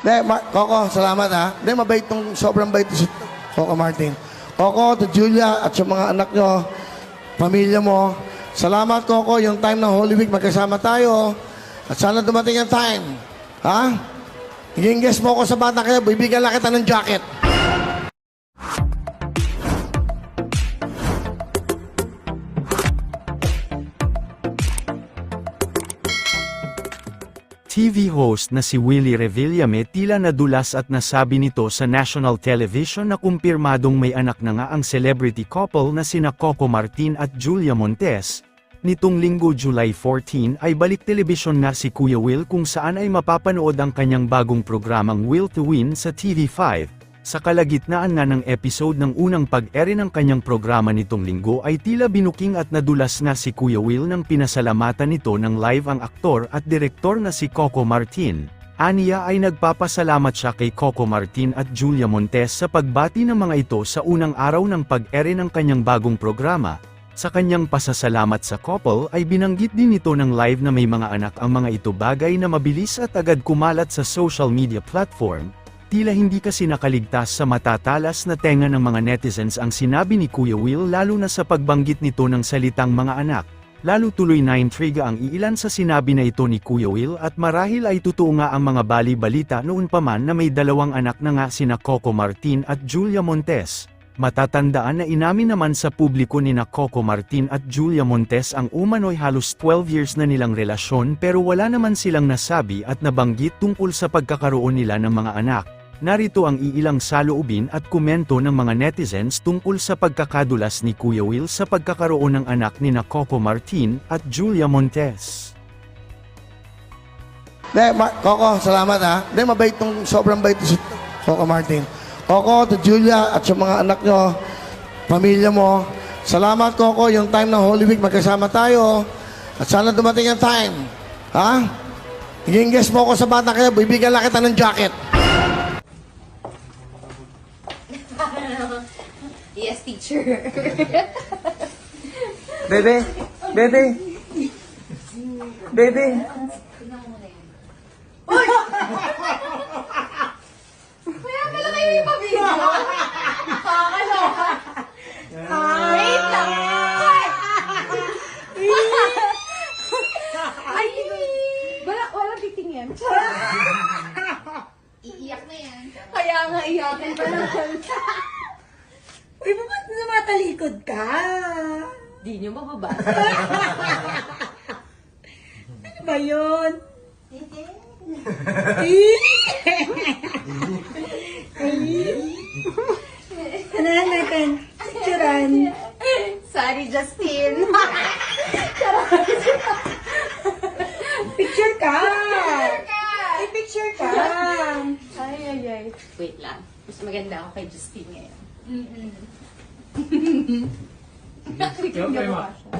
De, Ma- Coco, salamat ha. De, mabait tong sobrang bait si Coco Martin. Coco, to Julia at sa mga anak nyo, pamilya mo. Salamat Coco, yung time ng Holy Week magkasama tayo. At sana dumating ang time. Ha? Hinging guest mo ako sa bata kayo, bibigyan lang kita ng jacket. TV host na si Willie Revillame tila nadulas at nasabi nito sa national television na kumpirmadong may anak na nga ang celebrity couple na sina Coco Martin at Julia Montes. Nitong linggo July 14 ay balik telebisyon nga si Kuya Will kung saan ay mapapanood ang kanyang bagong programang Will to Win sa TV5. Sa kalagitnaan nga ng episode ng unang pag-ere ng kanyang programa nitong linggo ay tila binuking at nadulas nga si Kuya Will nang pinasalamatan nito ng live ang aktor at direktor na si Coco Martin. Aniya ay nagpapasalamat siya kay Coco Martin at Julia Montes sa pagbati ng mga ito sa unang araw ng pag-ere ng kanyang bagong programa. Sa kanyang pasasalamat sa couple ay binanggit din nito ng live na may mga anak ang mga ito bagay na mabilis at agad kumalat sa social media platform, Tila hindi kasi nakaligtas sa matatalas na tenga ng mga netizens ang sinabi ni Kuya Will lalo na sa pagbanggit nito ng salitang mga anak. Lalo tuloy na intriga ang iilan sa sinabi na ito ni Kuya Will at marahil ay totoo nga ang mga bali-balita noon pa man na may dalawang anak na nga sina Coco Martin at Julia Montes. Matatandaan na inamin naman sa publiko ni na Coco Martin at Julia Montes ang umano'y halos 12 years na nilang relasyon pero wala naman silang nasabi at nabanggit tungkol sa pagkakaroon nila ng mga anak. Narito ang iilang saloobin at komento ng mga netizens tungkol sa pagkakadulas ni Kuya Will sa pagkakaroon ng anak ni na Coco Martin at Julia Montes. De, Ma- Coco, salamat ha. De, mabait tong sobrang bait si Coco Martin. Coco, to Julia at sa mga anak nyo, pamilya mo. Salamat Coco, yung time ng Holy Week magkasama tayo. At sana dumating ang time. Ha? Hinging guest mo ako sa bata kayo, bibigyan lang kita ng jacket. Yes, teacher. Bebe! Bebe! Bebe! Kaya pala kayo yung pabigyo. Kakaloka. Wait lang. Ay, wala, wala titingin. Iiyak na yan. Kaya nga iyakin pa naman. Uy, ba't namatalikod ka? Di niyo mababasa. Ano ba yun? ano natin? Picturean. Sorry, Justin. Picture ka! Ay, picture ka! Ay, ay, ay. Wait lang. Mas maganda ako kay Justin ngayon. Mm-mm. Nakikita mo siya.